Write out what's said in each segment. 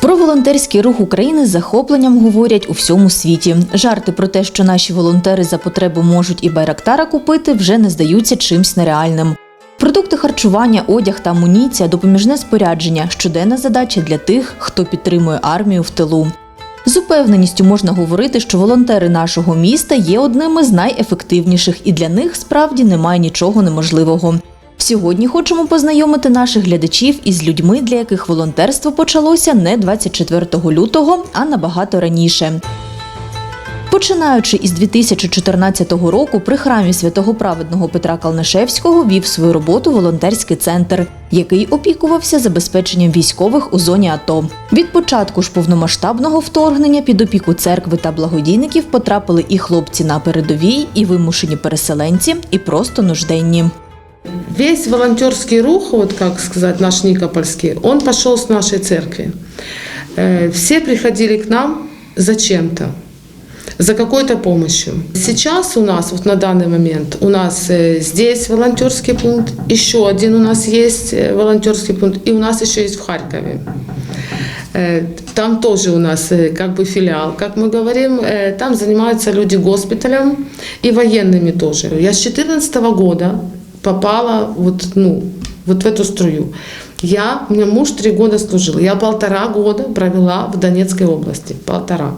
Про волонтерський рух України з захопленням говорять у всьому світі. Жарти про те, що наші волонтери за потребу можуть і байрактара купити, вже не здаються чимсь нереальним. Продукти харчування, одяг та амуніція, допоміжне спорядження щоденна задача для тих, хто підтримує армію в тилу. З упевненістю можна говорити, що волонтери нашого міста є одними з найефективніших, і для них справді немає нічого неможливого. Сьогодні хочемо познайомити наших глядачів із людьми, для яких волонтерство почалося не 24 лютого, а набагато раніше. Починаючи із 2014 року, при храмі святого праведного Петра Калнишевського вів свою роботу волонтерський центр, який опікувався забезпеченням військових у зоні АТО. Від початку ж повномасштабного вторгнення під опіку церкви та благодійників потрапили і хлопці на передовій, і вимушені переселенці, і просто нужденні. Весь волонтерский рух, вот как сказать, наш Никопольский, он пошел с нашей церкви. Э, Все приходили к нам зачем-то, за какой-то помощью. Сейчас у нас, вот на данный момент, у нас э, здесь волонтерский пункт, еще один у нас есть э, волонтерский пункт, и у нас еще есть в Харькове. Там тоже у нас как бы филиал, как мы говорим, там занимаются люди госпиталем и военными тоже. Я с 2014 года попала вот, ну, вот в эту струю. Я, у меня муж три года служил, я полтора года провела в Донецкой области, полтора.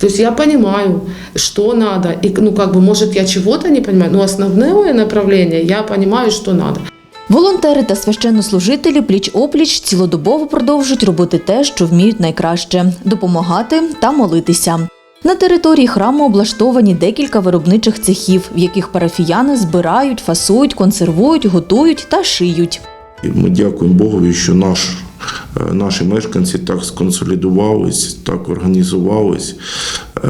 То есть я понимаю, что надо, и, ну, как бы, может, я чего-то не понимаю, но основное направление я понимаю, что надо. Волонтери та священнослужителі пліч-опліч цілодобово продовжують робити те, що вміють найкраще допомагати та молитися. На території храму облаштовані декілька виробничих цехів, в яких парафіяни збирають, фасують, консервують, готують та шиють. Ми дякуємо Богові, що наш, е, наші мешканці так сконсолідувались, так організувались, е,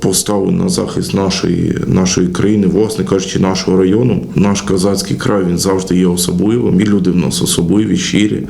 поставили на захист нашої, нашої країни, власне кажучи, нашого району. Наш козацький край він завжди є особливим. І люди в нас особливі, щирі,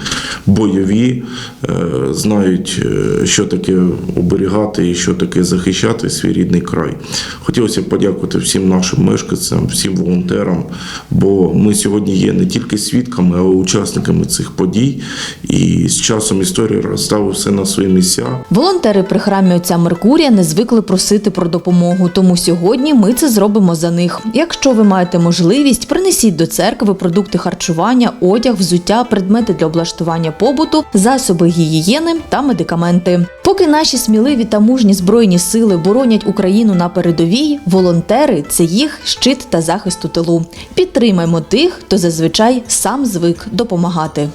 бойові, е, знають, е, що таке оберігати і що таке захищати свій рідний край. Хотілося б подякувати всім нашим мешканцям, всім волонтерам, бо ми сьогодні є не тільки свідками, але учасниками цих подій. І з часом історія розставила все на свої місця. Волонтери при храмі отця Меркурія не звикли просити про допомогу, тому сьогодні ми це зробимо за них. Якщо ви маєте можливість, принесіть до церкви продукти харчування, одяг, взуття, предмети для облаштування побуту, засоби гігієни та медикаменти. Поки наші сміливі та мужні збройні сили боронять Україну на передовій, волонтери це їх щит та захист у тилу. Підтримаймо тих, хто зазвичай сам звик допомагати.